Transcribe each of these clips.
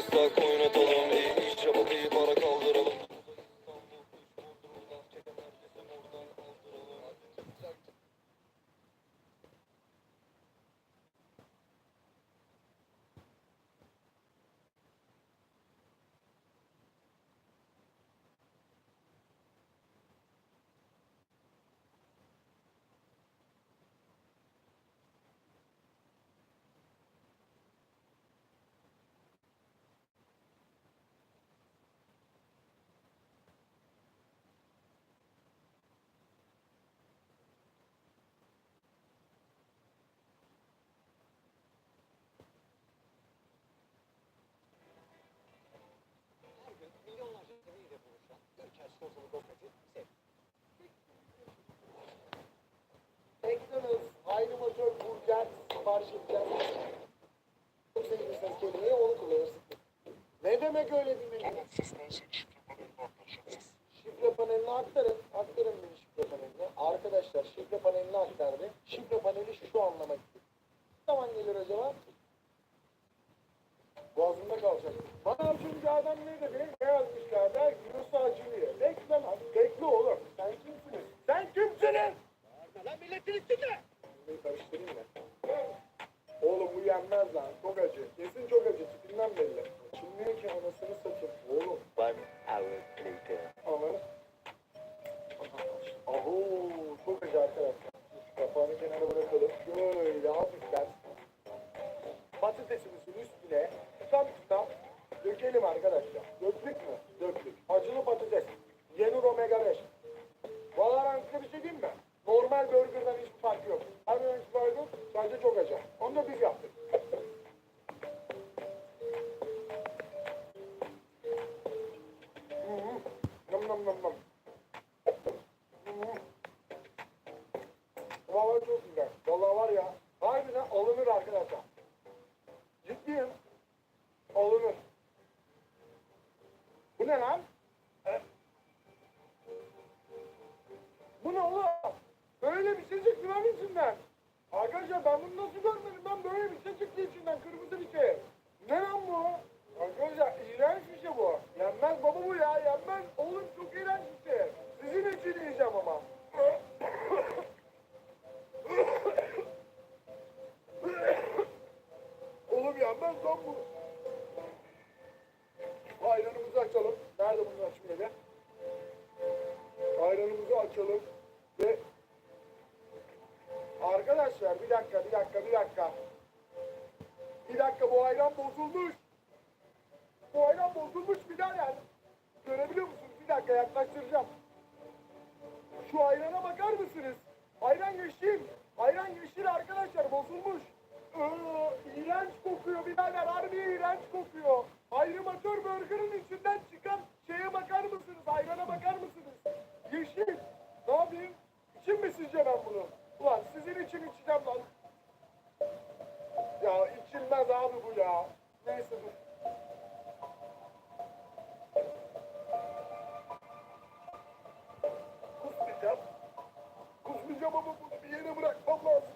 беспокоит. Menü? Şifre panelini aktarın. Aktarın beni şifre panelini. Arkadaşlar şifre panelini aktardı. Şifre paneli şu anlama geliyor. Ne zaman gelir acaba? Boğazımda kalacak. Bana çünkü adam ne dedi? Dökelim arkadaşlar. Döktük mü? Döktük. Acılı patates. Yenur omega 5. Valorant'ta bir şey diyeyim mi? Normal burgerdan hiçbir farkı yok. Farkı yok. Sadece çok acı. Onu da biz yaptık. Nam nam nam nam. Ne lan? E? Bu ne oğlum? Böyle bir şey çıktı lan içinden. Arkadaşlar ben bunu nasıl görmedim? Ben böyle bir şey çıktı içinden. Kırmızı bir şey. Ne lan bu? Arkadaşlar iğrenç bir şey bu. Yenmez baba bu ya. Yenmez. Oğlum çok iğrenç Arkadaşlar bir dakika bir dakika bir dakika. Bir dakika bu ayran bozulmuş. Bu ayran bozulmuş birader. Görebiliyor musunuz? Bir dakika yaklaştıracağım. Şu ayrana bakar mısınız? Ayran yeşil. Ayran yeşil arkadaşlar bozulmuş. Ee, iğrenç kokuyor birader. Harbi iğrenç kokuyor. Ayrımatör burgerın içinden çıkan şeye bakar mısınız? Ayrana bakar mısınız? Yeşil. Ne yapayım? İçim mi sizce ben bunu? Ulan sizin için içeceğim lan. Ya içilmez abi bu ya. Neyse dur. Kusmayacağım. Kusmayacağım ama bunu bir yere bırakmam lazım.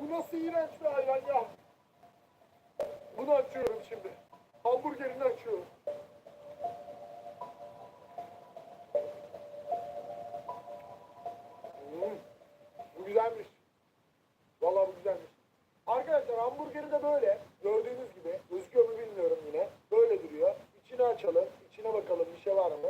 Bu nasıl iğrenç bir hayvan ya. Bunu açıyorum şimdi. Hamburgerini açıyorum. Şey var mı?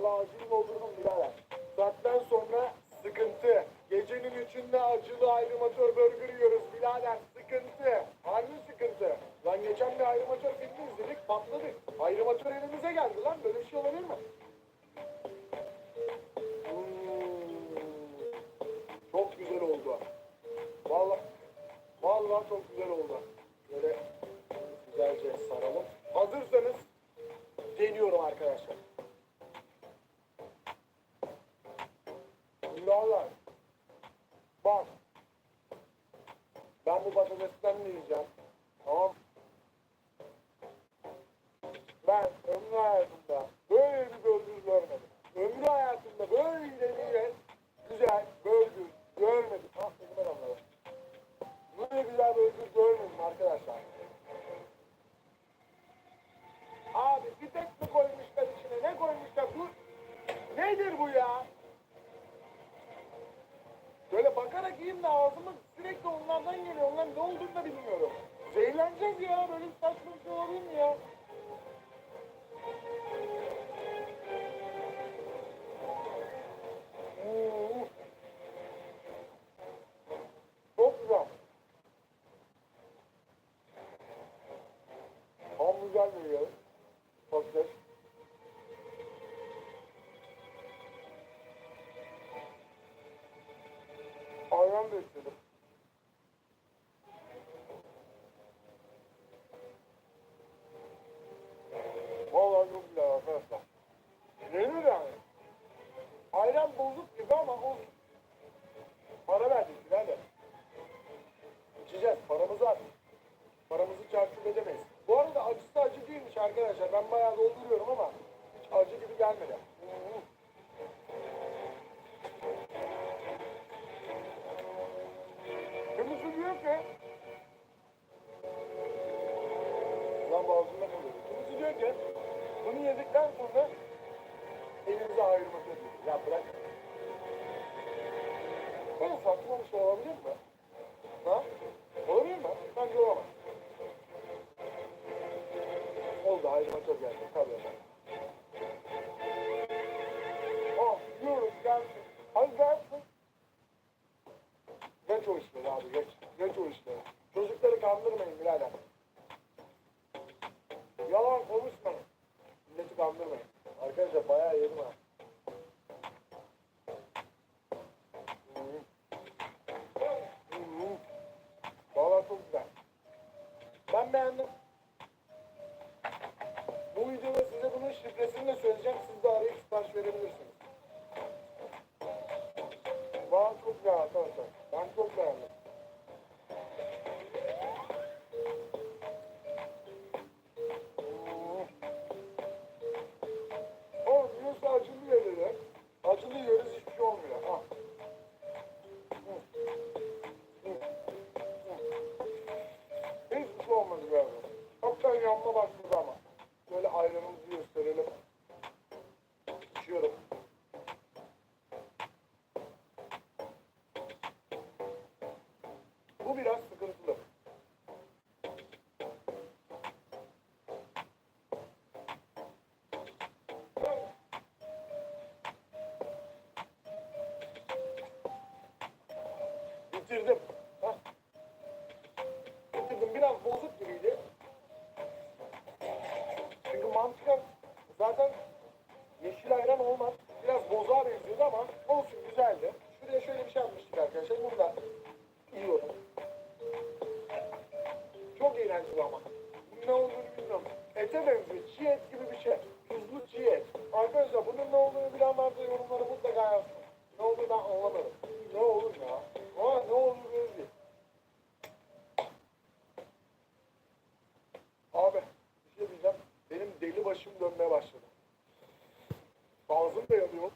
Allah acıyı doldurdum birader. Saatten sonra sıkıntı. Gecenin üçünde acılı ayrımatör burger yiyoruz birader. Sıkıntı. Harbi sıkıntı. Lan geçen bir ayrımatör filmi izledik patladık. Ayrımatör elimize geldi lan. Böyle bir şey olabilir mi? Hmm. Çok güzel oldu. Vallahi, vallahi çok güzel oldu. Böyle güzelce saralım. Hazırsanız deniyorum arkadaşlar. Bu patatesten yiyeceğim. Tamam. Ben ömrü hayatımda böyle bir burger görmedim. Ömrü hayatımda böyle bir güzel burger görmedim. Ah benim adamlarım. Böyle güzel burger görmedim arkadaşlar. Abi bir tek mi koymuşlar içine? Ne koymuşlar? Bu nedir bu ya? Böyle bakarak yiyeyim de ağzıma sürekli onlardan geliyor. Onların ne olduğunu da bilmiyorum. Zehirleneceğiz ya. Böyle saçma şey mi ya? Hmm. Çok. Ayran da istedim. Vallahi çok güzel arkadaşlar. Yenir yani. Bozuk gibi ama olsun. Para verdik birader. İçeceğiz. Paramız var. Paramızı çarçur edemeyiz. Bu arada acısı acı değilmiş arkadaşlar. Ben bayağı dolduruyorum ama hiç acı gibi gelmedi. Böyle saçma bir şey olabilir mi? Ha? Olabilir mi? Bence olamaz. Oldu ayrıma çok geldi. Tabii efendim. Oh, yiyoruz gelsin. Hadi gelsin. Geç o işleri abi geç. Geç o işleri. Çocukları kandırmayın birader. Yalan konuşmayın. Milleti kandırmayın. Arkadaşlar bayağı yedim ha. Hı hı. Hı hı. Valla çok güzel. Ben beğendim. Bu videoda size bunun şifresini de söyleyeceğim. Siz de arayıp sipariş verebilirsiniz. Valla çok güzel arkadaşlar. Ben çok beğendim. Böyle ayranımızı başım dönmeye başladı. Ağzım da yanıyor.